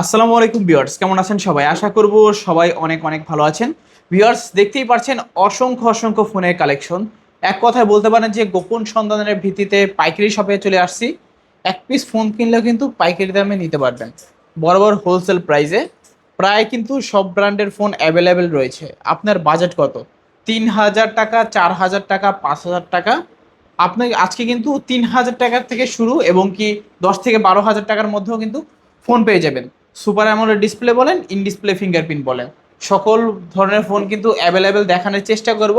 আসসালামু আলাইকুম ভিউয়ার্স, কেমন আছেন সবাই? আশা করব সবাই অনেক অনেক ভালো আছেন। ভিউয়ার্স, দেখতেই পারছেন অসংখ্য অসংখ্য ফোনের কালেকশন। এক কথায় বলতে পারেন যে গোপন সন্ধানের ভিত্তিতে পাইকারি শপে চলে আসছি। এক পিস ফোন কিনলেও কিন্তু পাইকারি দামে নিতে পারবেন। বড় হোলসেল প্রাইসে প্রায় কিন্তু সব ব্র্যান্ডের ফোন অ্যাভেলেবেল রয়েছে। আপনার বাজেট কত? তিন হাজার টাকা, চার হাজার টাকা, পাঁচ হাজার টাকা। আপনাকে আজকে কিন্তু তিন হাজার টাকার থেকে শুরু এবং কি দশ থেকে বারো হাজার টাকার মধ্যেও কিন্তু ফোন পেয়ে যাবেন। সুপার অ্যামোলেড ডিসপ্লে বলেন ইন ডিসপ্লে ফিঙ্গারপ্রিন্ট বলেন। সকল ধরনের ফোন কিন্তু অ্যাভেলেবেল দেখানোর চেষ্টা করব।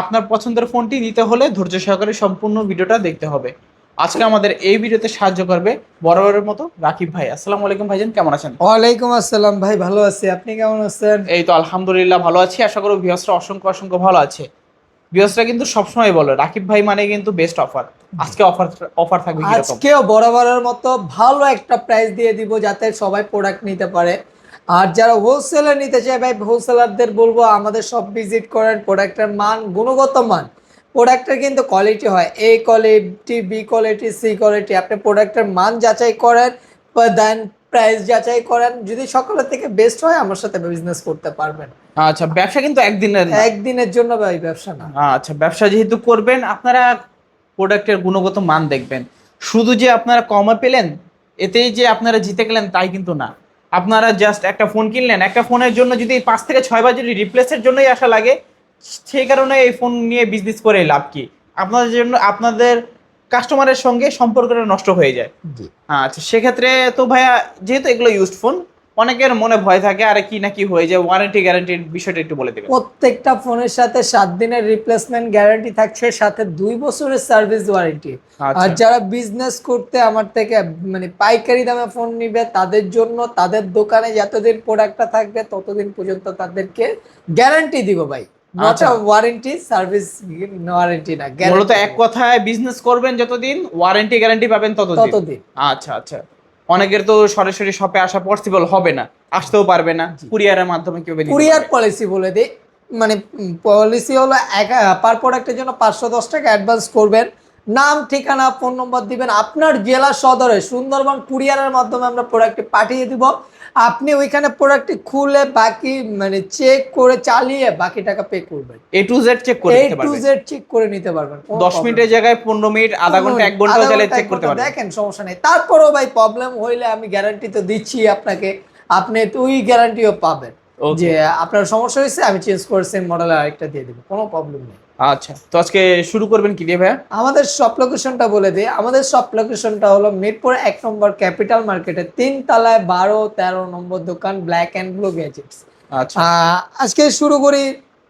আপনার পছন্দের ফোনটি নিতে হলে ধৈর্য সহকারে সম্পূর্ণ ভিডিওটা দেখতে হবে। আজকে আমাদের এই ভিডিওতে সাহায্য করবে বরাবরের মতো রাকিব ভাই। আসসালামু আলাইকুম ভাইজান কেমন আছেন? ওয়ালাইকুম আসসালাম ভাই ভালো আছি। আপনি কেমন আছেন? এই তো আলহামদুলিল্লাহ ভালো আছি। আশা করব ভিউয়ার্সরা অসংখ্য অসংখ্য ভালো আছে। ভিউয়ার্সরা কিন্তু সবসময় বলে রাকিব ভাই মানে কিন্তু বেস্ট অফার আজকে অফার অফার থাকবে আজকেও বরাবরের মতো ভালো একটা প্রাইস দিয়ে দিব যাতে সবাই প্রোডাক্ট নিতে পারে। আর যারা হোলসেলার নিতে চায় ভাই হোলসেলারদের বলব আমাদের সব ভিজিট করেন প্রোডাক্টের মান গুণগত মান। প্রোডাক্টের কিন্তু কোয়ালিটি হয়। A quality B quality C quality আপনি প্রোডাক্টের মান যাচাই করেন দেন প্রাইস যাচাই করেন। যদি সকলের থেকে বেস্ট হয় আমার সাথে বিজনেস করতে পারবেন। আচ্ছা ব্যবসা কিন্তু একদিনের একদিনের জন্য ভাই ব্যবসা না। আচ্ছা ব্যবসা যেহেতু করবেন আপনারা প্রোডাক্টের গুণগত মান দেখবেন। শুধু যে আপনারা কমে পেলেন এতেই যে আপনারা জিতে গেলেন তাই কিন্তু না। আপনারা জাস্ট একটা ফোন কিনলেন একটা ফোনের জন্য যদি পাঁচ থেকে ছয় বার যদি রিপ্লেসের জন্যই আসা লাগে সেই কারণে এই ফোন নিয়ে বিজনেস করে লাভ কি? আপনাদের জন্য আপনাদের কাস্টমারের সঙ্গে সম্পর্কটা নষ্ট হয়ে যায়। আচ্ছা সেক্ষেত্রে তো ভাইয়া যেহেতু এগুলো ইউজড ফোন অনেকের মনে ভয় থাকে আরে কি না কি হয়ে যায় ওয়ারেন্টি গ্যারান্টির বিষয়টা একটু বলে দেবেন। প্রত্যেকটা ফোনের সাথে সাত দিনের রিপ্লেসমেন্ট গ্যারান্টি থাকছে সাথে দুই বছরের সার্ভিস ওয়ারেন্টি আচ্ছা। আর যারা বিজনেস করতে আমার থেকে মানে পাইকারি দামে ফোন নিবে তাদের জন্য তাদের দোকানে যতদিন প্রোডাক্টটা থাকবে ততদিন পর্যন্ত তাদেরকে গ্যারান্টি দিব ভাই। আচ্ছা। ওয়ারেন্টি সার্ভিস ওয়ারেন্টি না মূলত এক কথায় বিজনেস করবেন যতদিন ওয়ারেন্টি গ্যারান্টি পাবেন ততদিন। ততদিন। আচ্ছা আচ্ছা। অনেকের তো সরাসরি শপে আসা পসিবল হবে না আসতেও পারবে না। কুরিয়ারের মাধ্যমে কীভাবে কুরিয়ার পলিসি বলে দিই। মানে পলিসি হলো এক পার প্রোডাক্টের জন্য পাঁচশো দশ টাকা অ্যাডভান্স করবেন। নাম ঠিকানা ফোন নম্বর দিবেন। আপনার জেলা সদরে সুন্দরবন কুরিয়ারের মাধ্যমে আমরা প্রোডাক্টটি পাঠিয়ে দিব। আপনি ওইখানে প্রোডাক্টটি খুলে বাকি মানে চেক করে চালিয়ে বাকি টাকা পে করবেন। এ টু জেড চেক করে এ নিতে টু পারবেন। জেড চেক করে নিতে পারবেন কোনো দশ problem মিনিটের জায়গায় পনেরো মিনিট আধা ঘণ্টা এক ঘণ্টা চাইলে চেক করতে পারবেন। দেখেন সমস্যা নেই। তারপরেও ভাই প্রবলেম হইলে আমি গ্যারান্টি তো দিচ্ছি আপনাকে। আপনি তো ওই গ্যারান্টিও পাবেন। যে আপনার সমস্যা হয়েছে আমি চেঞ্জ করে সেম মডেল আরেকটা দিয়ে দেবো কোনো প্রবলেম নেই। আচ্ছা তো আজকে শুরু করবেন কি দিয়ে ভাইয়া? আমাদের শপ লোকেশনটা বলে দিই আমাদের শপ লোকেশনটা হলো মিরপুর এক নম্বর ক্যাপিটাল মার্কেটে তিন তলায় বারো তেরো নম্বর দোকান ব্ল্যাক অ্যান্ড ব্লু গ্যাজেটস আচ্ছা। আজকে শুরু করি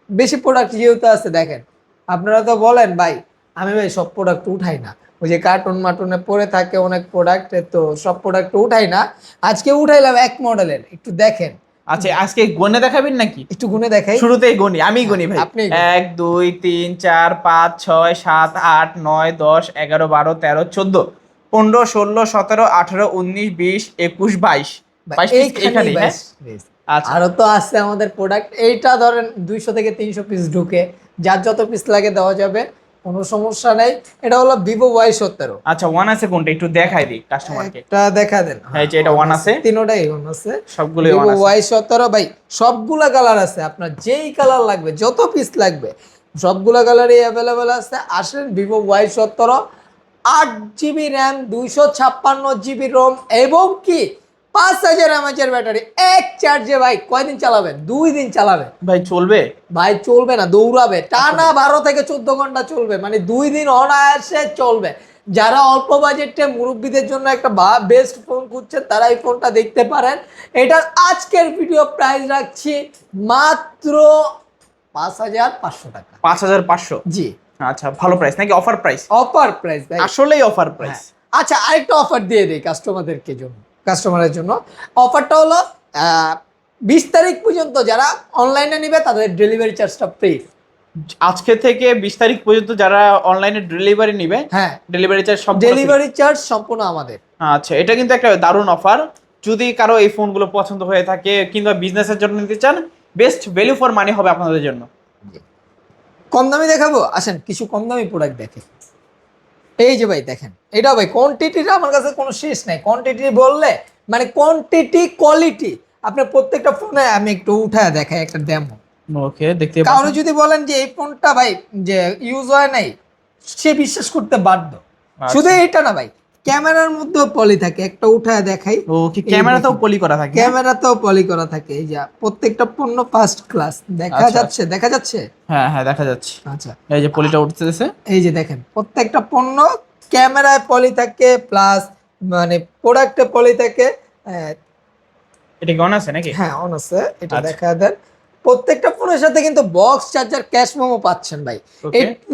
বেশি প্রোডাক্ট যেহেতু আছে দেখেন। আপনারা তো বলেন ভাই আমি ভাই সব প্রোডাক্ট উঠাই না। ওই যে কার্টুন মার্টুনে পরে থাকে অনেক প্রোডাক্ট তো সব প্রোডাক্ট উঠাই না। আজকে উঠাইলাম এক মডেলের একটু দেখেন। আচ্ছা আজকে গনে দেখাবেন নাকি? একটু গুনে দেখাই। শুরুতেই গনি আমি গনি ভাই। আপনি এক দুই তিন চার পাঁচ ছয় সাত আট নয় দশ এগারো বারো তেরো চোদ্দ পনেরো ষোলো সতেরো আঠারো উনিশ বিশ একুশ বাইশ। এখানেই হ্যাঁ? আচ্ছা। আরও তো আছে আমাদের প্রোডাক্ট এইটা ধরেন দুইশো থেকে তিনশো পিস ঢুকে। যার যত পিস লাগে দেওয়া যাবে। কোনো সমস্যা নেই। এটা হলো ভিভো ওয়াই সত্তরো আচ্ছা ওয়ান আছে কোনটা? একটু দেখাই দিই কাস্টমারকে একটা দেখা দেন। হ্যাঁ, এই যে এটা one আছে। তিনোটাই ওয়ান আছে। সবগুলোই ভিভো ওয়ান আছে। ওয়াই সতেরো ভাই সবগুলা কালার আছে। আপনার যেই কালার লাগবে যত পিস লাগবে সবগুলা কালারই অ্যাভেলেবেল আছে। আসেন ভিভো ওয়াই সতেরো আট জিবি র্যাম দুইশো ছাপ্পান্ন জিবি রোম এবং কি পাঁচ হাজার এমএচের ব্যাটারি এক চার্জে ভাই কয়দিন চালাবেন? দুই দিন চালাবেন। ভাই চলবে? ভাই চলবে না দৌড়াবে। টানা বারো থেকে চোদ্দ ঘণ্টা চলবে মানে দুই দিন অনায়াসে চলবে। যারা অল্প বাজেটে মুরব্বীদের জন্য একটা বা বেস্ট ফোন খুঁজছেন তারা এই ফোনটা দেখতে পারেন। এটার আজকের ভিডিও প্রাইস রাখছি মাত্র পাঁচ হাজার পাঁচশো টাকা। পাঁচ হাজার পাঁচশো? জি। আচ্ছা ভালো প্রাইস নাকি অফার প্রাইস অফার প্রাইস আসলেই অফার প্রাইস হ্যাঁ। আচ্ছা আরেকটা অফার দিয়ে দিই কাস্টমারদেরকে জন্য। কাস্টমারের জন্য। অফারটা হলো বিশ তারিখ পর্যন্ত যারা অনলাইনে নেবে তাদের ডেলিভারি চার্জটা ফ্রি আজকে থেকে বিশ তারিখ পর্যন্ত যারা অনলাইনে ডেলিভারি নিবে হ্যাঁ। ডেলিভারি চার্জ সব ডেলিভারি চার্জ সম্পূর্ণ আমাদের। আচ্ছা এটা কিন্তু একটা দারুণ অফার যদি কারও এই ফোনগুলো পছন্দ হয়ে থাকে কিংবা বিজনেসের জন্য নিতে চান বেস্ট ভ্যালু ফর মানি হবে আপনাদের জন্য। কম দামি দেখাবো? আসেন কিছু কম দামি প্রোডাক্ট দেখে। এই যে ভাই দেখেন এটা ভাই কোয়ান্টিটিটা আমার কাছে কোনো শেষ নাই। কোয়ান্টিটি বললে মানে কোয়ান্টিটি কোয়ালিটি আপনার প্রত্যেকটা ফোনে আমি একটু উঠায় দেখাই একটা ডেমো ওকে দেখতে কারণ যদি বলেন যে এই ফোনটা ভাই যে ইউজ হয় নাই সে বিশ্বাস করতে বাধ্য। আচ্ছা। শুধু এটা না ভাই ক্যামেরার মধ্যেও পলি থাকে একটা উঠায় দেখাই। ও কি ক্যামেরাতেও পলি করা থাকে ক্যামেরাতেও পলি করা থাকে এই যে প্রত্যেকটা পণ্য ফার্স্ট ক্লাস দেখা আচ্ছা। যাচ্ছে দেখা যাচ্ছে? হ্যাঁ হ্যাঁ দেখা যাচ্ছে। আচ্ছা। এই যে পলিটা উঠতেছে। এই যে দেখেন প্রত্যেকটা পণ্য ক্যামেরায় পলি থাকে প্লাস মানে প্রোডাক্টে পলি থাকে এটা কি অন আছে নাকি? হ্যাঁ অন আছে এটা আচ্ছা। দেখা দেন। প্রত্যেকটা ফোনের সাথে কিন্তু বক্স চার্জার ক্যাশ মেমো পাচ্ছেন ভাই।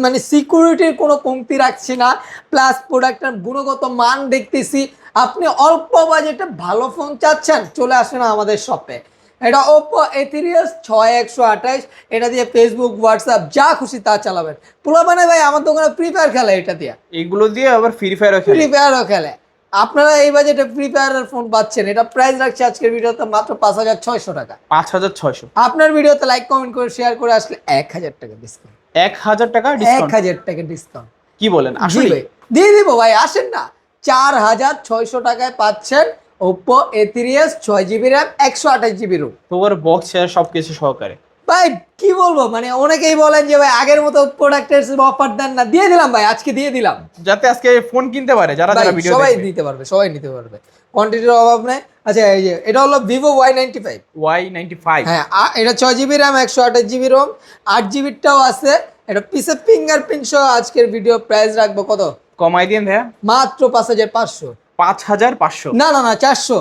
মানে সিকিউরিটির কোনো কমতি রাখছি না। প্লাস প্রোডাক্টের গুণগত মান দেখতেছি। আপনি অল্প বাজেটে ভালো ফোন চাচ্ছেন চলে আসেন আমাদের শপে এটা ওপো এথিরিয়াস ছয় একশো আঠাইশ এটা দিয়ে ফেসবুক হোয়াটসঅ্যাপ যা খুশি তা চালাবেন। পুরো মানে ভাই আমার দোকানে ফ্রি ফায়ার খেলে এটা দিয়ে। এগুলো দিয়ে আবার ফ্রি ফায়ারও ফ্রি ফায়ারও খেলে। আপনারা এই বাজেটে ফ্রি ফায়ারের ফোন পাচ্ছেন। এটা প্রাইস রাখছে আজকের ভিডিওতে মাত্র পাঁচ হাজার ছয়শো টাকা। পাঁচ হাজার ছয়শো। আপনার ভিডিওতে লাইক কমেন্ট করে শেয়ার করে আসলে এক হাজার টাকা ডিসকাউন্ট এক হাজার টাকা এক হাজার টাকা ডিসকাউন্ট কি বলেন? আসলে দিয়ে দিব ভাই আসেন না। চার হাজার ছয়শো টাকায় পাচ্ছেন ওপো এথিরিয়াস ছয় জিবি র্যাম একশো আঠাশ জিবি রুম তোমার বক্স সবকিছু সহকারে। ভাই কি বলব? মানে অনেকেই বলেন যে ভাই আগের মতো প্রোডাক্টের অফার দেন না। দিয়ে দিলাম ভাই আজকে দিয়ে দিলাম। যাতে আজকে ফোন কিনতে পারে যারা যারা ভিডিও সবাই নিতে পারবে সবাই নিতে পারবে। কোয়ান্টিটির অভাব নেই। আচ্ছা এই যে এটা হলো Vivo Y ninety five Y ninety five হ্যাঁ এটা ছয় জিবি র্যাম একশো আঠাশ জিবি রোম আট জিবিরটাও আছে। এটা পিসে ফিঙ্গারপ্রিন্ট সহ আজকের ভিডিও প্রাইস রাখব কত? কমাই দিন ভাইয়া। মাত্র পাঁচ হাজার পাঁচশো। পাঁচ হাজার পাঁচশো। না না না চারশো।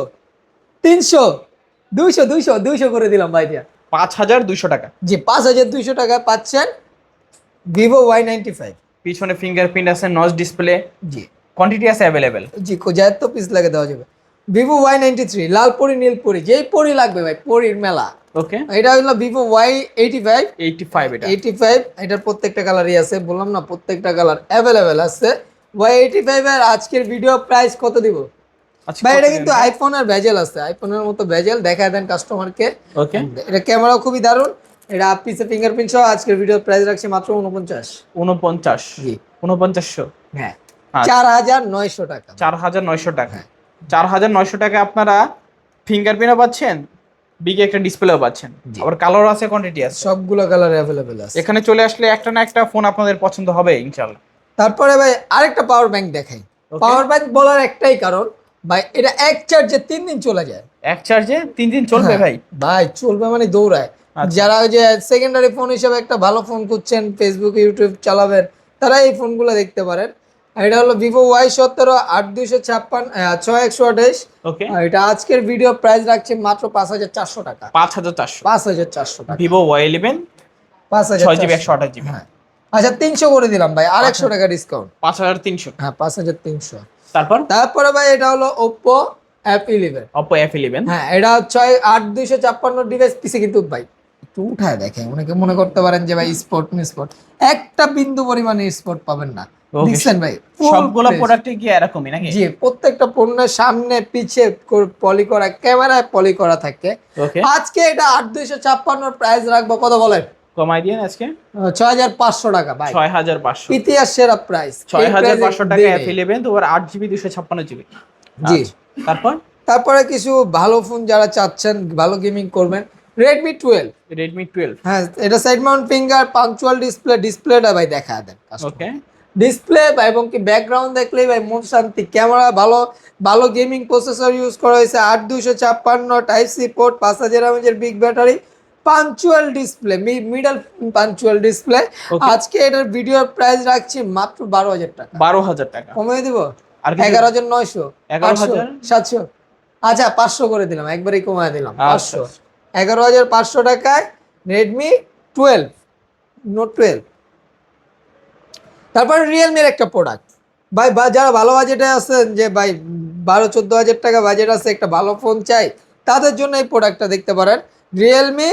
তিনশো। দুইশো দুইশো দুইশো করে দিলাম ভাই দিয়া পাঁচ হাজার দুইশো টাকা। জি পাঁচ হাজার দুইশো টাকা পাচ্ছেন ভিভো ওয়াই নাইনটি ফাইভ পিছনে ফিঙ্গারপ্রিন্ট আছে নচ ডিসপ্লে জি। কোয়ান্টিটি আছে অ্যাভেলেবেল জি যার তো পিস লাগে দেওয়া যাবে। ভিভো ওয়াই নাইনটি থ্রি লাল পরি নীল পরি যেই পরি লাগবে ভাই পরির মেলা। ওকে এটা হলো Vivo Y eighty five eighty five এটা। এইটি ফাইভ এটার প্রত্যেকটা কালারই আছে বললাম না প্রত্যেকটা কালার অ্যাভেলেবেল আছে। ওয়াই এইটি ফাইভ এর আজকের ভিডিও প্রাইস কত দিব? ভাই এটা কিন্তু আইফোনের ভেজেল আছে। আইফোনের মতো ভেজেল দেখা দেন কাস্টমারকে ওকে এটা ক্যামেরা খুবই দারুণ। এটা পিছে ফিঙ্গারপ্রিন্ট সহ আজকের ভিডিও প্রাইস রাখছি মাত্র উনপঞ্চাশ উনপঞ্চাশ জি। উনপঞ্চাশশো হ্যাঁ। আচ্ছা। চার হাজার নয়শো টাকা। চার হাজার নয়শো টাকা। হ্যাঁ। চার হাজার নয়শো টাকা আপনারা ফিঙ্গারপ্রিন্টও পাচ্ছেন বিগে একটা ডিসপ্লেও পাচ্ছেন। আবার কালার আছে কোয়ান্টিটি আছে। সবগুলো কালার অ্যাভেলেবেল আছে। এখানে চলে আসলে একটা না একটা ফোন আপনাদের পছন্দ হবে ইনশাল্লাহ তারপরে ভাই আরেকটা পাওয়ার ব্যাংক দেখাই। পাওয়ার ব্যাংক বলার একটাই কারণ ভাই এটা এক চার্জে তিন দিন চলে যায়। এক চার্জে তিন দিন চলবে হ্যাঁ, ভাই? ভাই চলবে মানে দৌড়ায়। আচ্ছা। যারা ওই যে সেকেন্ডারি ফোন হিসেবে একটা ভালো ফোন খুঁজছেন ফেসবুক ইউটিউব চালাবেন তারা এই ফোনগুলো দেখতে পারেন। এটা হলো ভিভো ওয়াই সতেরো আট দুইশো ছাপ্পান্ন ছয় একশো আঠাইশ ওকে। এটা আজকের ভিডিও প্রাইস রাখছে মাত্র পাঁচ হাজার চারশো টাকা। পাঁচ হাজার চারশো। পাঁচ হাজার চারশো টাকা। ভিভো ওয়াই ইলেভেন পাঁচ হাজার ছয় জিবি একশো আঠাশ জিবি। হ্যাঁ। আচ্ছা তিনশো করে দিলাম ভাই আর একশো টাকা ডিসকাউন্ট পাঁচ হাজার তিনশো। হ্যাঁ পাঁচ হাজার তিনশো। তারপর? তারপরে ভাই এটা হলো Oppo F eleven Oppo F eleven হ্যাঁ এটা ছয় আট দুইশো ছাপ্পান্ন ডিভাইস পিসে কিন্তু ভাই একটু উঠায় দেখে অনেকে মনে করতে পারেন যে ভাই স্পট স্পট একটা বিন্দু পরিমাণে স্পট পাবেন না. দেখছেন ভাই সবগুলো। প্রোডাক্টে কি এরকমই নাকি? জি প্রত্যেকটা পণ্যের সামনে পিছে পলি করা ক্যামেরায় পলি করা থাকে। ওকে আজকে এটা আট দুইশো ছাপ্পান্নর প্রাইস রাখব কত বলেন? কমাই আজকে? ছয় হাজার পাঁচশো টাকা ভাই। ছয় হাজার পাঁচশো। ইতিহাস সেরা প্রাইস ছয় হাজার পাঁচশো টাকা এফ ইলেভেন তো আট জিবি দুশো ছাপ্পান্ন জিবি জি। তারপর? তারপরে কিছু ভালো ফোন যারা চাচ্ছেন ভালো গেমিং করবেন রেডমি টুয়েলভ রেডমি টুয়েলভ হ্যাঁ এটা side mount finger punch hole display ডিসপ্লেটা ভাই দেখা দেন ওকে ডিসপ্লে এবং কি ব্যাকগ্রাউন্ড দেখলেই ভাই মন শান্তি ক্যামেরা ভালো ভালো গেমিং প্রসেসর ইউজ করা হয়েছে আট দুইশো ছাপ্পান্ন টাইপ সি পোর্ট পাঁচ হাজার এমএজের big battery punch hole display middle punch hole display আজকে এটার ভিডিওর প্রাইস রাখছি মাত্র বারো হাজার টাকা। বারো হাজার টাকা। কমিয়ে দিব? এগারো হাজার নয়শো। এগারো হাজার? সাতশো। আচ্ছা পাঁচশো করে দিলাম একবারই কমায় দিলাম আচ্ছা, পাঁচশো। এগারো হাজার পাঁচশো টাকায় রেডমি টুয়েলভ নোট টুয়েলভ তারপরে রিয়েলমির একটা প্রোডাক্ট ভাই বা যারা ভালো বাজেটে আছেন যে ভাই বারো চোদ্দ হাজার টাকা বাজেট আছে একটা ভালো ফোন চাই তাদের জন্য এই প্রোডাক্টটা দেখতে পারেন। রিয়েলমি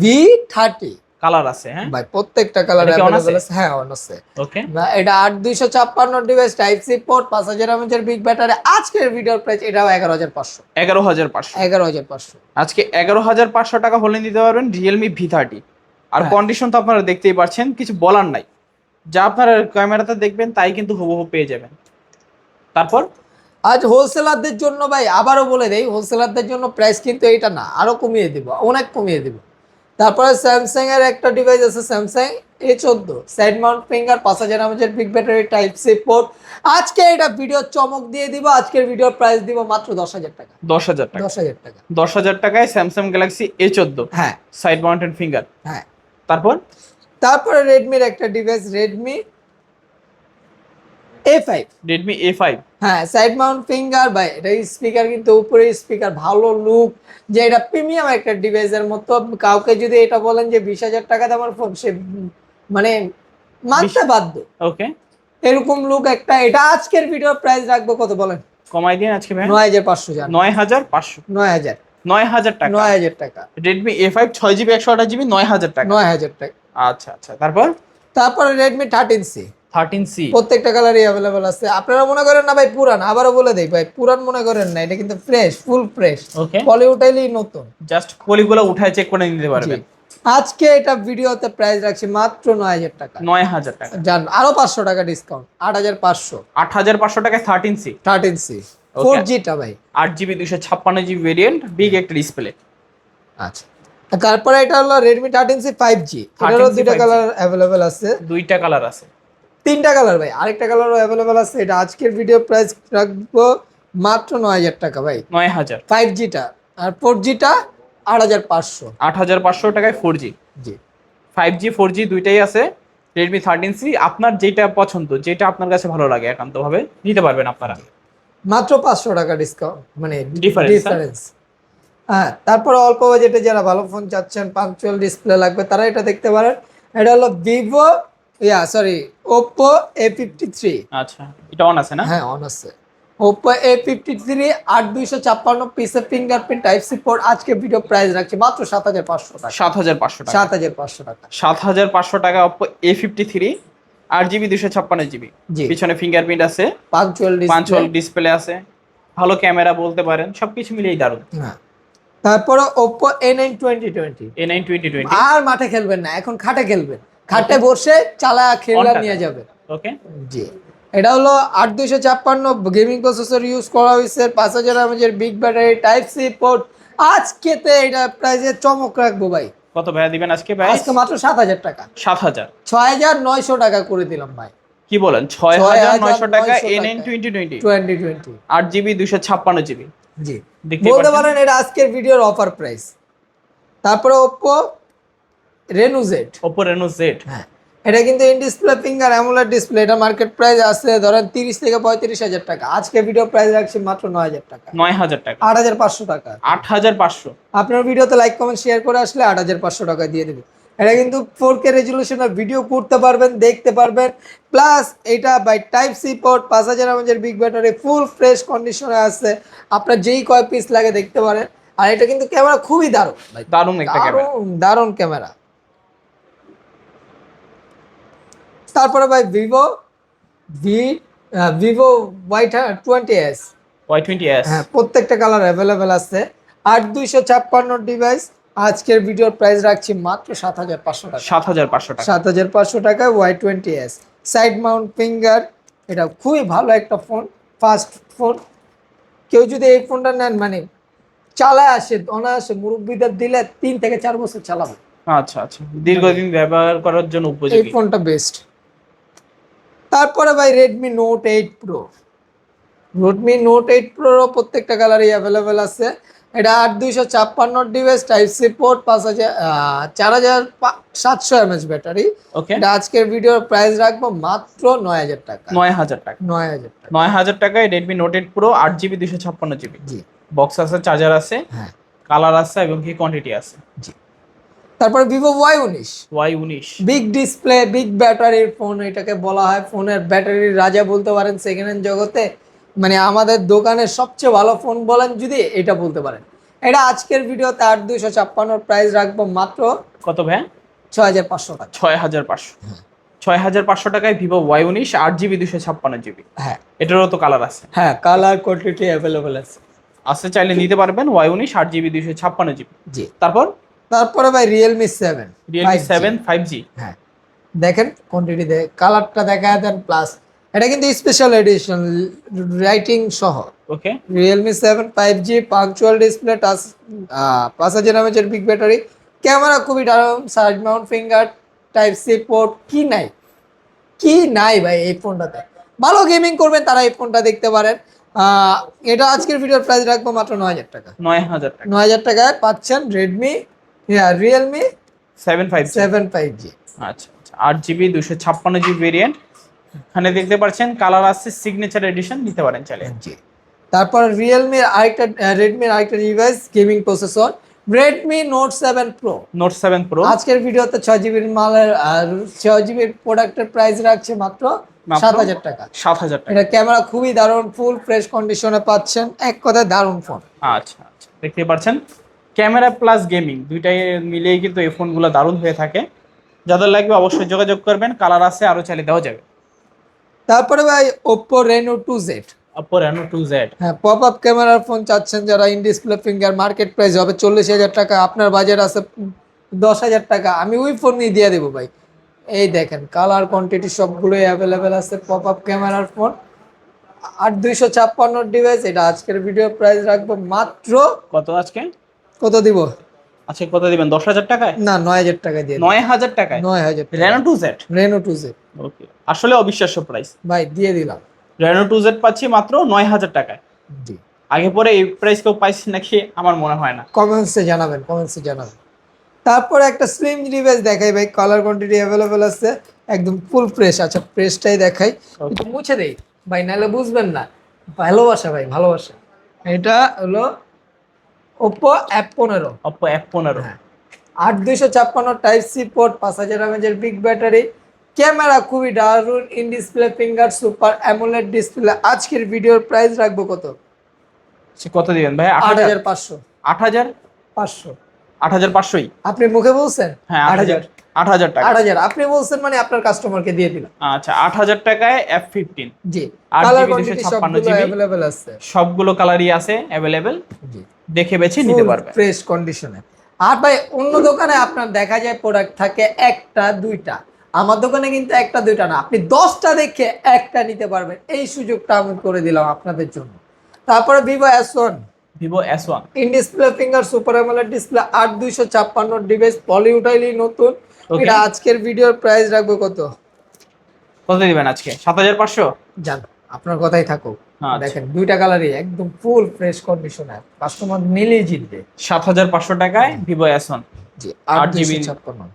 ভি থার্টি কালার আছে হ্যাঁ? ভাই প্রত্যেকটা কালার এটা আছে? হ্যাঁ অন আছে। ওকে না, এটা আট দুইশো ছাপ্পান্ন ডিভাইস টাইপ সি পোর্ট পাঁচ হাজার এমএচের বিগ ব্যাটারি আজকের ভিডিওর প্রাইস এটাও এগারো হাজার পাঁচশো। এগারো হাজার পাঁচশো। এগারো হাজার পাঁচশো। আজকে এগারো হাজার পাঁচশো টাকা হলে নিতে পারবেন রিয়েলমি ভি থার্টি আর হ্যাঁ। কন্ডিশন তো আপনারা দেখতেই পাচ্ছেন কিছু বলার নাই। যা আপনারা ক্যামেরাতে দেখবেন তাই কিন্তু হুবহু পেয়ে যাবেন। তারপর? আজ হোলসেলারদের জন্য ভাই আবারও বলে দেই হোলসেলারদের জন্য প্রাইস কিন্তু এইটা না আরও কমিয়ে দিব অনেক কমিয়ে দিব। তারপরে স্যামসাং এর একটা ডিভাইস আছে স্যামসাং এ চোদ্দ। সাইড মাউন্ট ফিঙ্গার পাঁচ হাজার আমাদের big battery type C port আজকে এটা ভিডিও চমক দিয়ে দিব আজকের ভিডিওর প্রাইস দিব মাত্র দশ হাজার টাকা। দশ হাজার টাকা। দশ হাজার টাকা। দশ হাজার টাকায় স্যামসাং গ্যালাক্সি এ চোদ্দ। হ্যাঁ। সাইড মাউন্টেন ফিঙ্গার হ্যাঁ। তারপর? তারপরে রেডমির একটা device Redmi A five Redmi A five হ্যাঁ সাইড মাউন্ট ফিঙ্গার ভাই এটা স্পিকার কিন্তু উপরে স্পিকার ভালো লুক যে এটা প্রিমিয়াম একটা ডিভাইসের মতো কাউকে যদি এটা বলেন যে বিশ হাজার টাকা দামের ফোন সে মানে মানতে বাধ্য। ওকে এরকম লুক একটা এটা আজকের ভিডিও প্রাইস রাখব কত বলেন? কমাই দিন আজকে ভাই। নয় হাজার পাঁচশো নয় হাজার পাঁচশো। নয় হাজার। নয় হাজার টাকা। নয় হাজার টাকা। রেডমি এ ফাইভ ছয় জিবি একশো আঠাশ জিবি নয় হাজার টাকা। নয় হাজার টাকা। আচ্ছা আচ্ছা। তারপর? তারপরে Redmi thirteen C thirteen C. প্রত্যেকটা কালারই অ্যাভেলেবল আছে। আপনারা মনে করেন না ভাই পুরান আবারও বলে দেই ভাই পুরান মনে করেন না এটা কিন্তু ফ্রেশ ফুল ফ্রেশ ওকে পলিউটাইলেই নতুন। জাস্ট পলিগুলো উঠায় চেক করে নিতে পারবেন আজকে এটা ভিডিওতে প্রাইস রাখছি মাত্র নয় হাজার টাকা। নয় হাজার টাকা। জান আরও পাঁচশো টাকা ডিসকাউন্ট আট হাজার পাঁচশো। আট হাজার পাঁচশো টাকায় thirteen C. Thirteen C. Four জিটা ভাই। আট জিবি দুশো ছাপ্পান্ন জিবি ভেরিয়েন্ট বিগ একটা ডিসপ্লে আচ্ছা। তারপরে এটা হলো Redmi thirteen C five G এটারও দুইটা কালার অ্যাভেলেবেল আছে। দুইটা কালার আছে। তিনটা কালার ভাই। আরেকটা কালারও অ্যাভেলেবেল আছে। এটা আজকের ভিডিও প্রাইস রাখব মাত্র নয় হাজার টাকা ভাই। নয় হাজার। ফাইভ জিটা আর ফোর জিটা আট হাজার পাঁচশো। আট হাজার পাঁচশো টাকায় four G G. Five G four G দুইটাই আছে। রেডমি থার্টিন সি আপনার যেটা পছন্দ যেটা আপনার কাছে ভালো লাগে একান্তভাবে নিতে পারবেন আপনারা। মাত্র পাঁচশো টাকা ডিসকাউন্ট মানে ডিফারেন্স হ্যাঁ। তারপরে অল্প বাজেটে যারা ভালো ফোন চাচ্ছেন পাঞ্চুয়াল ডিসপ্লে লাগবে তারা এটা দেখতে পারেন। এটা হলো Vivo yeah sorry Oppo A fifty three আচ্ছা এটা অন আছে না? হ্যাঁ অন আছে। ওপো এ ফিফটি থ্রি আট দুইশো ছাপ্পান্ন পিসের ফিঙ্গারপ্রিন্ট টাইপ সি পোর্ট আজকে ভিডিও প্রাইস রাখছি মাত্র সাত হাজার পাঁচশো টাকা। সাত হাজার পাঁচশো টাকা। সাত হাজার পাঁচশো টাকা। সাত হাজার পাঁচশো টাকা অপো এ ফিফটি থ্রি আট জিবি দুশো ছাপ্পান্ন জিবি। পিছনে ফিঙ্গারপ্রিন্ট আছে পাঞ্চুয়াল ডিসপ্লে ডিসপ্লে আছে ভালো ক্যামেরা বলতে পারেন সবকিছু মিলিয়েই দারুণ। হ্যাঁ। তারপরে Oppo A nine twenty twenty A nine twenty twenty আর মাঠে খেলবেন না এখন খাটে খেলবেন। খাটে বসে চালা খেলা নিয়ে যাবে। ওকে জি। এটা হলো আট দুইশো ছাপ্পান্ন গেমিং প্রসেসর ইউজ করা হয়েছে পাঁচ হাজার এমএজের big battery type C port আজকেতে এটা প্রাইসে চমক রাখব ভাই। কত ভাইয়া দিবেন আজকে ভাই আজকে মাত্র সাত হাজার টাকা। সাত হাজার। ছয় হাজার নয়শো টাকা করে দিলাম ভাই। কি বলেন? ছয় হাজার নয়শো টাকা নয়শো এ নাইন টাকা। টোয়েন্টি টোয়েন্টি টোয়েন্টি টোয়েন্টি আট জিবি দুশো ছাপ্পান্ন জিবি। জি। বলতে পারেন পারেন এটা আজকের ভিডিওর অফার প্রাইস তারপরে Oppo Reno Z Oppo Reno Z হ্যাঁ। এটা কিন্তু in display finger AMOLED display এটা মার্কেট প্রাইস আছে ধরেন তিরিশ থেকে পঁয়ত্রিশ হাজার টাকা। আজকে ভিডিও প্রাইস রাখছি মাত্র নয় হাজার টাকা। নয় হাজার টাকা। আট হাজার পাঁচশো টাকা। আট হাজার পাঁচশো। আপনার ভিডিওতে লাইক কমেন্ট শেয়ার করে আসলে আট হাজার পাঁচশো টাকা দিয়ে দেবে। এটা কিন্তু ফোর কে রেজুলেশনের ভিডিও করতে পারবেন দেখতে পারবেন। প্লাস এটা বাই টাইপ সি পোর্ট পাঁচ হাজার আমাদের বিগ ব্যাটারি ফুল ফ্রেশ কন্ডিশনে আছে। আপনার যেই কয় পিস লাগে দেখতে পারেন। আর এটা কিন্তু ক্যামেরা খুবই দারুণ। দারুণ একটা ক্যামেরা দারুণ ক্যামেরা তারপরে ভাই Vivo V Vivo Y twenty S Y twenty S হ্যাঁ প্রত্যেকটা কালার অ্যাভেলেবেল আছে। আট দুইশো ছাপ্পান্ন ডিভাইস আজকের ভিডিওর প্রাইস রাখছি মাত্র সাত হাজার পাঁচশো টাকা। সাত হাজার পাঁচশো টাকা। সাত হাজার পাঁচশো টাকায় Y twenty S side mount finger এটা খুবই ভালো একটা ফোন ফাস্ট ফোন কেউ যদি এই ফোনটা নেন মানে চালায় আসে অনায়াসে মুরব্বীদের দিলে তিন থেকে চার বছর চালাবে। আচ্ছা আচ্ছা। দীর্ঘদিন ব্যবহার করার জন্য এই উপযোগী। ফোনটা বেস্ট তারপরে ভাই Redmi Note eight Pro Redmi Note eight প্রোরও প্রত্যেকটা কালারই অ্যাভেলেবেল আছে। এটা আট দুইশো ছাপ্পান্ন ডিভাইস টাইপ সি পোর্ট পাঁচ হাজার চার হাজার সাতশো এমএচ ব্যাটারি ওকে এটা আজকের ভিডিওর প্রাইস রাখব মাত্র নয় হাজার টাকা। নয় হাজার টাকা। নয় হাজার টাকা। নয় হাজার টাকায় রেডমি নোট এইট প্রো আট জিবি দুশো ছাপ্পান্ন জিবি জি। বক্স আছে চার্জার আছে হ্যাঁ। কালার আছে এবং কি কোয়ান্টিটি আছে। তারপরে ভিভো ওয়াই উনিশ। ওয়াই উনিশ। বিগ ডিসপ্লে বিগ ব্যাটারির ফোন এটাকে বলা হয়। ফোনের ব্যাটারির রাজা বলতে পারেন সেকেন্ড হ্যান্ড জগতে। মানে আমাদের দোকানের সবচেয়ে ভালো ফোন বলেন যদি এটা বলতে পারেন। এটা আজকের ভিডিওতে আট দুইশো ছাপ্পান্নর প্রাইস রাখব মাত্র কত ভাই ছয় হাজার পাঁচশো টাকা। ছয় হাজার পাঁচশো। ছয় হাজার পাঁচশো টাকায় ভিভো ওয়াই উনিশ আট জিবি দুশো ছাপ্পান্ন জিবি। হ্যাঁ। এটারও তো কালার আছে। হ্যাঁ কালার কোয়ান্টিটি অ্যাভেলেবেল আছে। আছে চাইলে নিতে পারবেন ওয়াই উনিশ আট জিবি দুশো ছাপ্পান্ন জিবি। জি। তারপর? তারপরে ভাই Realme seven Realme seven five G হ্যাঁ। দেখেন কোয়ান্টিটি দেখ কালারটা দেখা দেন প্লাস এটা কিন্তু স্পেশাল এডিশন রাইটিং সহ। Okay Realme seven five G punch hole display touch পাঁচ হাজার এমএচের বিগ ব্যাটারি ক্যামেরা খুবই দারুণ side mount finger type C port কি নাই? কি নাই ভাই এই ফোনটাতে ভালো গেমিং করবেন তারা এই ফোনটা দেখতে পারেন। এটা আজকের ভিডিওর প্রাইস রাখব মাত্র নয় হাজার টাকা। নয় হাজার টাকা। নয় হাজার টাকায় পাচ্ছেন Redmi Realme seven five seven five G আচ্ছা আট জিবি দুশো ছাপ্পান্ন জিবি ভেরিয়েন্ট এখানে দেখতে পাচ্ছেন কালার আছে সিগনেচার এডিশন নিতে পারেন চাইলে। জি। তারপর রিয়েলমির আরেকটা রেডমির আরেকটা device gaming processor Redmi Note seven Pro Note seven Pro আজকের ভিডিওতে ছয় জিবির মালের আর ছয় জিবির প্রোডাক্টের প্রাইস রাখছে মাত্র মাত্র? সাত হাজার টাকা। সাত হাজার টাকা। এটা ক্যামেরা খুবই দারুণ ফুল ফ্রেশ কন্ডিশনে পাচ্ছেন এক কথায় দারুণ ফোন আচ্ছা আচ্ছা দেখতে পাচ্ছেন ক্যামেরা প্লাস গেমিং দুইটাই মিলিয়ে কিন্তু এই ফোনগুলো দারুণ হয়ে থাকে। যাদের লাগবে অবশ্যই যোগাযোগ করবেন কালার আছে আরও চালিয়ে দেওয়া যাবে। তারপরে ভাই Oppo Reno two Z Oppo Reno two Z হ্যাঁ পপ আপ ক্যামেরার ফোন চাচ্ছেন যারা in display finger market price হবে চল্লিশ হাজার টাকা আপনার বাজেট আছে দশ হাজার টাকা আমি ওই ফোন নিয়ে দিয়ে দেবো ভাই। এই দেখেন কালার কোয়ান্টিটি সবগুলোই অ্যাভেলেবেল আছে পপ আপ ক্যামেরার ফোন আট দুইশো ছাপ্পান্ন ডিভাইস এটা আজকের ভিডিও প্রাইস রাখব মাত্র কত আজকে? কত দিব? আচ্ছা কত দিবেন? দশ হাজার টাকায়? না নয় হাজার টাকা দিয়ে নয় হাজার টাকায়? নয় হাজার Reno two Z Reno two Z okay আসলে অবিশ্বাস্য প্রাইস ভাই দিয়ে দিলাম। রেনো টু জেড পাচ্ছি মাত্র নয় হাজার টাকায়। জি। আগে পরে এই প্রাইস কেউ পাইছি নাকি আমার মনে হয় না। কমেন্টসে জানাবেন কমেন্টসে জানাবেন। তারপরে একটা স্লিম ডিভাইস দেখাই ভাই কালার কোয়ান্টিটি অ্যাভেলেবেল আছে একদম ফুল ফ্রেশ আচ্ছা ফ্রেশটাই দেখাই। মুছে দেই। ভাই নাহলে বুঝবেন না। ভালোবাসা ভাই ভালোবাসা। এটা হলো ওপো অ্যাপ পনেরো। ওপো অ্যাপ পনেরো। হ্যাঁ। আট দুইশো ছাপ্পান্ন টাইপ সি পোর্ট পাঁচ হাজার এমএজের বিগ ব্যাটারি ক্যামেরা খুবই দারুণ in display finger super AMOLED display আজকের ভিডিওর প্রাইস রাখব কত? সে কত দিবেন ভাই? আট হাজার পাঁচশো। আট হাজার? পাঁচশো। আট হাজার পাঁচশোই। আপনি মুখে বলছেন? হ্যাঁ আট হাজার আট হাজার। টাকা। আট হাজার। আপনি বলছেন মানে আপনার কাস্টমারকে দিয়ে দিলাম। আচ্ছা আট হাজার টাকায় F fifteen ji. Colour quantity সবগুলো অ্যাভেলেবেল আছে। সবগুলো কালারই আছে অ্যাভেলেবেল জি। দেখে বেছে নিতে পারবে। ফ্রেশ কন্ডিশনে আর ভাই অন্য দোকানে আপনার দেখা যায় প্রোডাক্ট থাকে একটা দুইটা। আমার দোকানে কিন্তু একটা দুইটা না। আপনি দশটা দেখে একটা নিতে পারবেন। এই সুযোগটা আমি করে দিলাম আপনাদের জন্য। তারপরে Vivo S one Vivo S one in display finger super AMOLED display আট দুইশো ছাপ্পান্ন ডিভাইস পলিউটাইলি নতুন. এটা আজকের ভিডিওর প্রাইস রাখব কত? কত দিবেন আজকে? সাত হাজার পাঁচশো? জান আপনার কথাই থাকুক। আচ্ছা। দেখেন দুইটা কালারই একদম ফুল ফ্রেশ কন্ডিশনে কাস্টমার নিলেই জিতবে। সাত হাজার পাঁচশো টাকায় ভিভো এস ওয়ান জি আট জিবি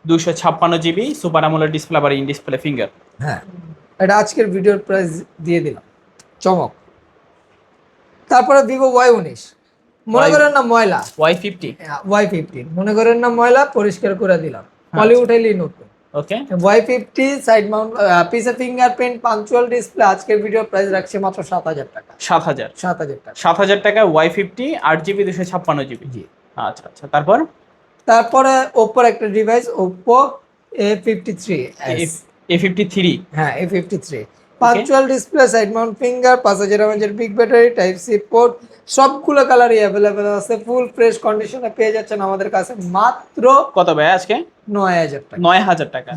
দুশো ছাপ্পান্ন। জিবি সুপার আমলের ডিসপ্লে আবার ইন ডিসপ্লে ফিঙ্গার হ্যাঁ এটা আজকের ভিডিওর প্রাইস দিয়ে দিলাম। চমক। তারপরে ভিভো ওয়াই উনিশ। মনে করেন না ময়লা? ওয়াই ফিফটি ওয়াই ফিফটিন মনে করেন না ময়লা পরিষ্কার করে দিলাম। পলি নতুন okay Y fifty side mount পিসে ফিঙ্গারপ্রিন্ট পাঞ্চুয়াল ডিসপ্লে আজকের ভিডিওর প্রাইস রাখছে মাত্র সাত হাজার টাকা। সাত হাজার। সাত হাজার টাকা। সাত হাজার টাকা ওয়াই ফিফটি আট জিবি দুশো ছাপ্পান্ন জিবি জি। আচ্ছা আচ্ছা। তারপর? তারপরে ওপ্পোর একটা device Oppo A fifty three A fifty three হ্যাঁ A fifty three punch hole display side mount finger পাঁচ হাজার big battery type C port সবগুলো কালারই অ্যাভেলেবেল আছে ফুল ফ্রেশ কন্ডিশনে পেয়ে যাচ্ছেন আমাদের কাছে মাত্র কত ভাই আজকে? নয় হাজার টাকা। নয় হাজার টাকা।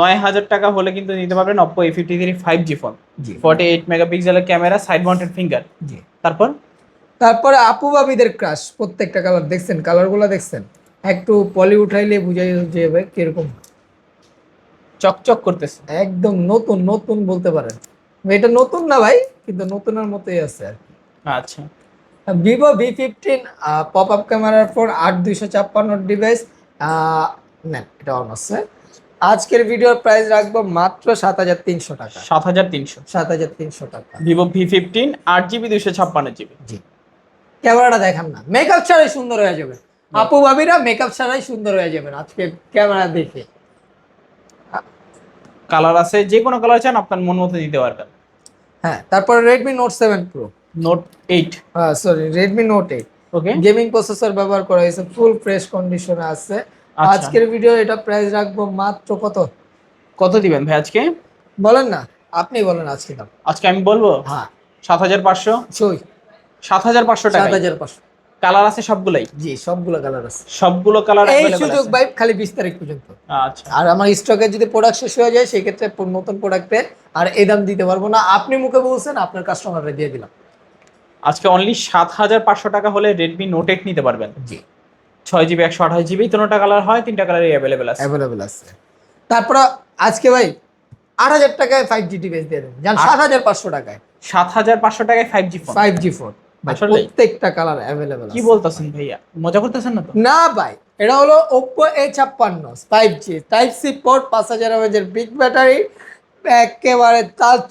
নয় হাজার টাকা। হলে কিন্তু নিতে পারবেন Oppo A fifty three five G. Phone forty eight মেগাপিক্সেলের ক্যামেরা সাইড মাউন্টেড ফিঙ্গার জি। তারপর? তারপরে আপু বাবিদের ক্রাশ প্রত্যেকটা কালার দেখছেন কালারগুলো দেখছেন? একটু পলি উঠাইলে বুঝাই যাবে কীরকম? চকচক করতেছে। একদম নতুন নতুন বলতে পারেন। এটা নতুন না ভাই কিন্তু নতুনের মতোই আছে আর কি। আচ্ছা। Vivo V fifteen pop up ক্যামেরার ফোন আট দুইশো ছাপ্পান্ন ডিভাইস নেন এটা অন আছে। আজকের ভিডিওর প্রাইস রাখব মাত্র সাত হাজার তিনশো টাকা। সাত হাজার তিনশো। সাত হাজার তিনশো টাকা। ভিভো ভি ফিফটিন আট জিবি দুশো ছাপ্পান্ন জিবি। জি। ক্যামেরাটা দেখান না। মেকআপ ছাড়াই সুন্দর হয়ে যাবে। আপু ভাবিরা মেকআপ ছাড়াই সুন্দর হয়ে যাবেন আজকে ক্যামেরা দেখে। কালার আছে যে কোনো কালার চান আপনার মন মতো দিতে পারবেন। হ্যাঁ তারপরে Redmi Note seven Pro Note eight sorry Redmi Note eight okay gaming processor ব্যবহার করা হয়েছে ফুল ফ্রেশ কন্ডিশনে আছে। আচ্ছা। আজকের ভিডিও এটা প্রাইস রাখব মাত্র কত? কত দিবেন ভাই আজকে? বলেন না আপনি বলেন আজকে দাম। আজকে আমি বলব? হ্যাঁ। সাত হাজার পাঁচশো? সাত হাজার পাঁচশো টাকা সাত হাজার পাঁচশো। কালার আছে সবগুলাই? জি সবগুলো কালার আছে। সবগুলো কালার এই সুযোগ ভাই খালি বিশ তারিখ পর্যন্ত। আচ্ছা। আর আমার স্টকে যদি প্রোডাক্ট শেষ হয়ে যায় সেক্ষেত্রে প- নতুন প্রোডাক্টে আর এই দাম দিতে পারব না। আপনি মুখে বলছেন আপনার কাস্টমাররা দিয়ে দিলাম। আজকে অনলি সাত হাজার পাঁচশো টাকা হলে রেডমি নোট এইট নিতে পারবেন। জি। ছয় জিবি একশো আঠাশ জিবি তিনটা কালার হয় তিনটা কালারই অ্যাভেলেবেল আছে। অ্যাভেলেবেল আছে। তারপর আজকে ভাই আট হাজার টাকায় ফাইভ জি ডিভাইস দিয়ে দেন হাজার পাঁচশো টাকায়। সাত হাজার পাঁচশো টাকায় five G phone five G phone আসলেই? প্রত্যেকটা কালার অ্যাভেলেবেল কি বলতেছেন ভাইয়া? মজা করতেছেন না তো? না ভাই এটা হলো ওপ্পো এ ছাপ্পান্ন five G type C port পাঁচ হাজার এমএজের বিগ ব্যাটারি একেবারে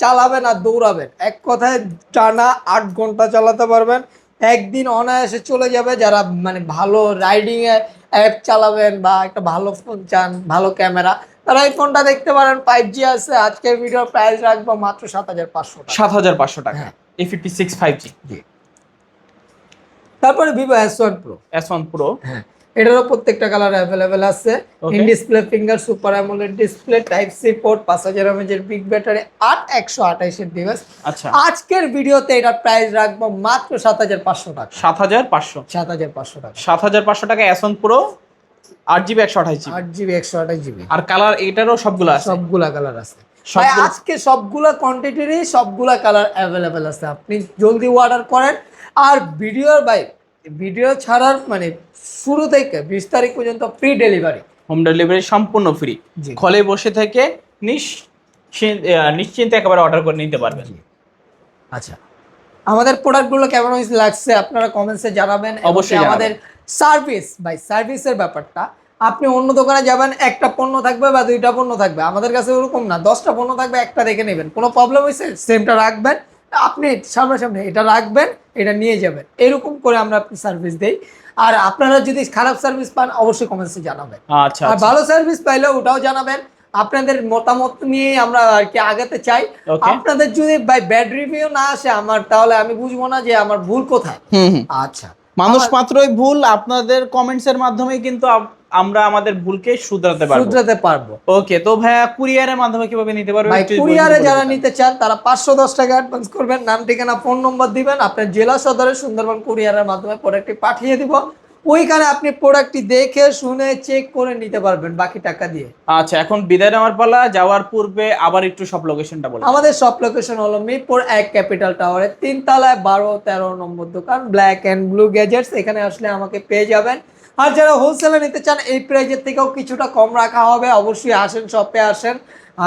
চালাবেন আর দৌড়াবেন। এক কথায় টানা আট ঘণ্টা চালাতে পারবেন। একদিন অনায়াসে চলে যাবে। যারা মানে ভালো রাইডিং এ অ্যাপ চালাবেন বা একটা ভালো ফোন চান ভালো ক্যামেরা তারা এই ফোনটা দেখতে পারেন। ফাইভ জি আছে। আজকের ভিডিওর প্রাইস রাখব মাত্র সাত হাজার পাঁচশো টাকা। সাত হাজার পাঁচশো টাকা। A fifty six five G. তারপরে Vivo S one Pro S one Pro হ্যাঁ এটারও প্রত্যেকটা কালার অ্যাভেলেবেল আছে। In display finger super AMOLED display type C port পাঁচ হাজার এমএজের বিগ ব্যাটারি আট একশো আঠাইশের ডিভাইস আচ্ছা। আজকের ভিডিওতে এটার প্রাইস রাখব মাত্র সাত হাজার পাঁচশো টাকা। সাত হাজার পাঁচশো। সাত হাজার পাঁচশো টাকা। সাত হাজার পাঁচশো টাকা এস ওয়ান প্রো আট জিবি একশো আঠাশ জিবি আট জিবি একশো আঠাশ জিবি আর কালার এটারও সবগুলো আছে। সবগুলা কালার আছে। ভাই আজকে সবগুলা কোয়ান্টিটিরই সবগুলা কালার অ্যাভেলেবেল আছে। আপনি জলদি অর্ডার করেন। আর ভিডিওর ভাই ভিডিও ছাড়ার মানে শুরু থেকে বিশ তারিখ পর্যন্ত ফ্রি ডেলিভারি হোম ডেলিভারি সম্পূর্ণ ফ্রি। ঘরে বসে থেকে নিশ্চিন্তে একেবারে অর্ডার করে নিতে পারবেন। আচ্ছা। আমাদের প্রোডাক্টগুলো কেমন লাগছে? আপনারা কমেন্টসে জানাবেন। অবশ্যই আমাদের সার্ভিস বাই সার্ভিসের ব্যাপারটা আপনি অন্য দোকানে যাবেন একটা পণ্য থাকবে বা দুইটা পণ্য থাকবে। আমাদের কাছে ওরকম না। দশটা পণ্য থাকবে একটা দেখে নেবেন। কোনো প্রবলেম হয়েছে সেমটা রাখবেন। আপনি সামনাসামনি এটা রাখবেন এটা নিয়ে যাবেন। এরকম করে আমরা সার্ভিস দেই। আর আপনারা যদি খারাপ সার্ভিস পান অবশ্যই কমেন্টসে জানাবেন। আচ্ছা আর আচ্ছা। ভালো সার্ভিস পাইলে ওটাও জানাবেন। আপনাদের মতামত নিয়ে আমরা আর কি আগাতে চাই। আপনাদের যদি বাই ব্যাড রিভিউ না আসে আমার তাহলে আমি বুঝব না যে আমার ভুল কোথায়। আচ্ছা। মানুষ মাত্রই ভুল আপনাদের কমেন্টস এর মাধ্যমে কিন্তু আমরা আমাদের ভুলকে শুধরাতে পারব। শুধরাতে পারব। ওকে তো ভাইয়া কুরিয়ারের মাধ্যমে কীভাবে নিতে পারবে ভাই কুরিয়ারে যারা নিতে চান তারা পাঁচশো দশ টাকা অ্যাডভান্স করবেন। নাম ঠিকানা ফোন নম্বর দিবেন। আপনার জেলা সদরে সুন্দরবন কুরিয়ারের মাধ্যমে প্রোডাক্টটি পাঠিয়ে দিব। ওইখানে আপনি প্রোডাক্টটি দেখে শুনে চেক করে নিতে পারবেন বাকি টাকা দিয়ে। আচ্ছা এখন বিদায় নেওয়ার পালা যাওয়ার পূর্বে আবার একটু সব লোকেশনটা বলুন আমাদের সব লোকেশন হলো মিরপুর এক ক্যাপিটাল টাওয়ারে তিন তলায় বারো তেরো নম্বর দোকান ব্ল্যাক অ্যান্ড ব্লু গ্যাজেটস এখানে আসলে আমাকে পেয়ে যাবেন। আর যারা হোলসেলে নিতে চান এই প্রাইজের থেকেও কিছুটা কম রাখা হবে অবশ্যই আসেন শপে আসেন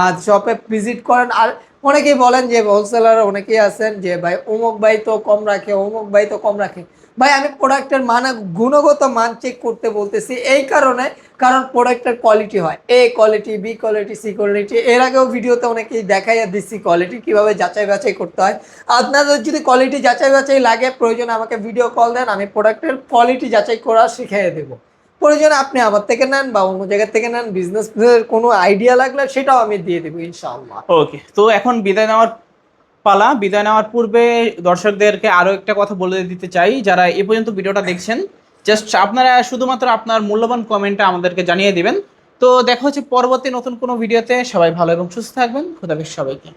আর শপে ভিজিট করেন। আর অনেকেই বলেন যে হোলসেলার অনেকেই আছেন যে, ভাই, অমুক ভাই তো কম রাখে, অমুক ভাই তো কম রাখে। ভাই, আমি প্রোডাক্টের মান, গুণগত মান চেক করতে বলতেছি এই কারণে, কারণ প্রোডাক্টের কোয়ালিটি হয়। A quality B quality C quality এর আগেও ভিডিওতে অনেকেই দেখাইয়া দিচ্ছি কোয়ালিটি কীভাবে যাচাই বাছাই করতে হয়। আপনাদের যদি কোয়ালিটি যাচাই বাছাই লাগে, প্রয়োজনে আমাকে ভিডিও কল দেন, আমি প্রোডাক্টের কোয়ালিটি যাচাই করা শিখিয়ে দেবো। প্রয়োজনে, আপনি আমার থেকে নেন বা অন্য জায়গা থেকে নেন বিজনেস কোনো আইডিয়া লাগলে সেটাও আমি দিয়ে দেবো, ইনশাআল্লাহ। ওকে তো এখন বিদায় নেওয়ার পালা, বিদায় নেওয়ার পূর্বে দর্শকদেরকে আরও একটা কথা বলে দিতে চাই, যারা এ পর্যন্ত ভিডিওটা দেখছেন জাস্ট আপনারা শুধুমাত্র আপনার মূল্যবান কমেন্টটা আমাদেরকে জানিয়ে দিবেন। তো দেখা হচ্ছে পরবর্তী নতুন কোনো ভিডিওতে সবাই ভালো এবং সুস্থ থাকবেন খুদাবেশ সবাইকে।